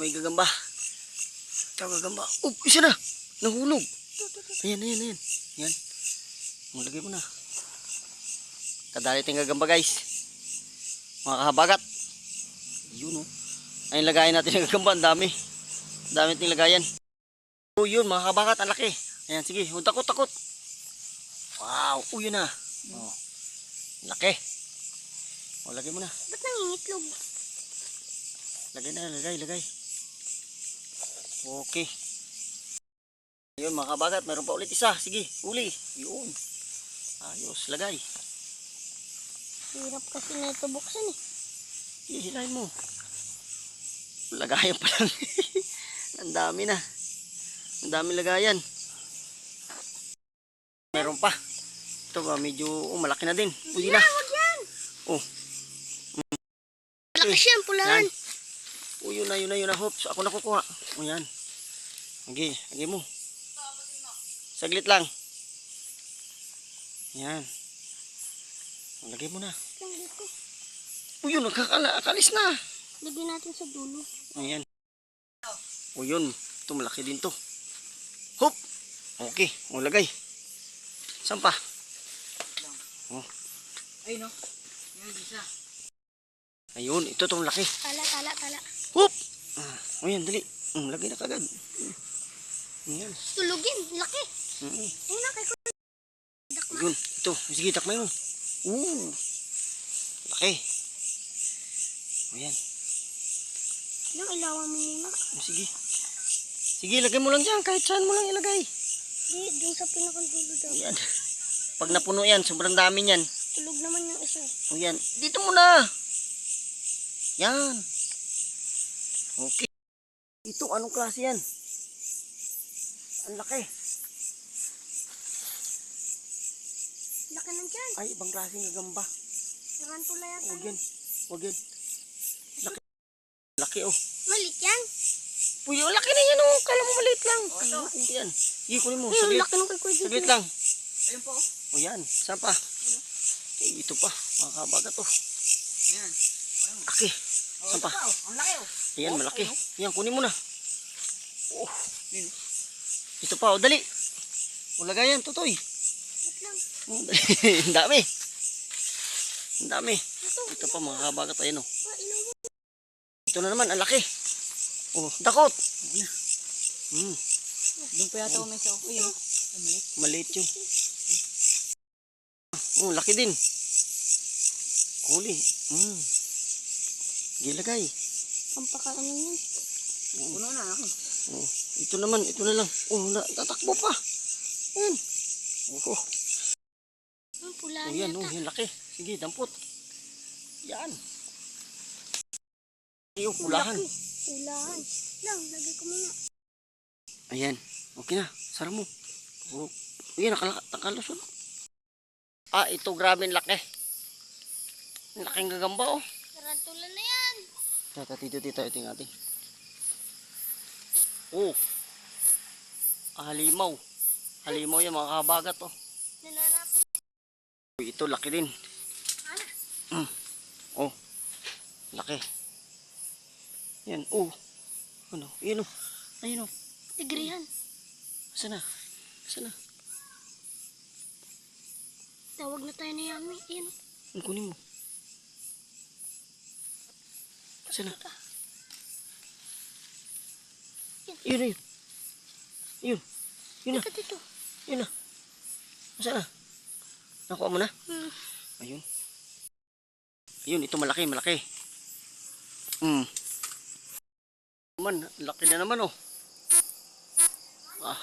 may gagamba. Ito gagamba. Oh, isa na. Nahulog. Ayan, ayan, ayan. Ayan. Malagay mo na. Kadali tayong gagamba guys. Mga kahabagat. Yun oh. Ayun lagayan natin ng gagamba. Ang dami. Ang dami ting lagayan. Oh, yun mga kahabagat. Ang laki. Ayan, sige. Huwag takot, takot. Wow. Oh, yun na. Oh. Laki. O, lagay mo na. Ba't nangingitlog? Lagay na, lagay, lagay. Okay. Ayun mga kabagat, mayroon pa ulit isa. Sige, uli. Yun. Ayos, lagay. Hirap kasi na ito buksan eh. Hihilahin mo. Lagayan pa lang. Ang dami na. Ang dami lagayan. Meron pa. Ito ba, medyo oh, malaki na din. Pwede na. Oh. Malaki siya ang pulahan. Yan. Oh, yun na, yun na, yun na. Hops, ako nakukuha. O yan. Okay, lagay mo. Saglit lang. Yan. Lagay mo na. O yun, nakakala, akalis na. Lagyan natin sa dulo. Ayan. O yun, ito malaki din to. Hop! Okay, o lagay. Saan pa? Oh. Ay no. Yan isa. Ayun, ito tong laki. Tala, tala, tala. Hop! Ah, o yan, dali. Mm, lagay na kagad. Ayan. Tulugin. Laki. Mm. Ayun na kay. Dakma. Yun, ito. Sige, takmay mo. Oo. Laki. O yan. Ilang ilawan mo muna. O, sige. Sige, lagay mo lang dyan. Kahit saan mo lang ilagay. Di, dun sa pinakang dulo daw. Ayan. Pag napuno yan, sobrang dami yan. Tulog naman yung isa. O yan. Dito muna. Yan. Okay. Ito, anong klase yan? Ang laki. Laki na dyan. Ay, ibang klaseng gagamba. Tarantula yata. Huwag yan. Huwag yan. Laki. Laki, oh. Malit yan. Uy, ang laki na yan, oh. Kala mo maliit lang. Ay, hindi yan. Kunin mo. Ay, Saglit. laki Kuya Dito. Saglit lang. Ayun po. O yan. Saan pa? Eh, ito pa. Mga kabagat, oh. Yan. Laki. Oh, Saan pa? oh. Ang laki oh. Ayan, malaki. Yan, kunin mo na. Oh. Yun. Ito pa, oh. Dali. O, lagay yan, tutoy. Oh. Ang dami. Ang dami. Ito. Pa, mga kabagat. Ayan, oh. Ah. Ito na naman, ang laki. Oh, dakot. Hmm, Doon pa yata may sa Uy, oh. Maliit. maliit yun. Oh, laki din. Huli. Hmm. Gilagay. Pampaka ano yan. Puno na ako. Oh, ito naman, ito na lang. Oh, na, tatakbo pa. Ayan. Oh, oh, Ang pulahan oh yan, oh, yan laki. Sige, dampot. Yan. Iyo, pulahan. Laki. Pulahan. Lang, lagay ko muna. Ayan. Okay na. Sara mo. Oh. Ayan, nakala nakalusot. Ah, ito grabe ang laki. Ang laking gagamba, oh. Tarantula na yan. Dito, ito yung ating. Oh. Halimaw. Halimaw yan, mga kabagat, oh. Ito, laki din. Mm. Oh. Laki. Yan, oh. Ano, yun, oh. Ayun, oh. Tigrihan. Saan na? Saan na? Tawag na tayo ni Yami. Yan. Kunin mo. Saan na? Yun, yun. Yun. Yun na. Yun na. Saan na? Nakuha mo na? Hmm. Ayun. Ayun, ito malaki, malaki. Hmm. Man, laki na naman oh. Ah.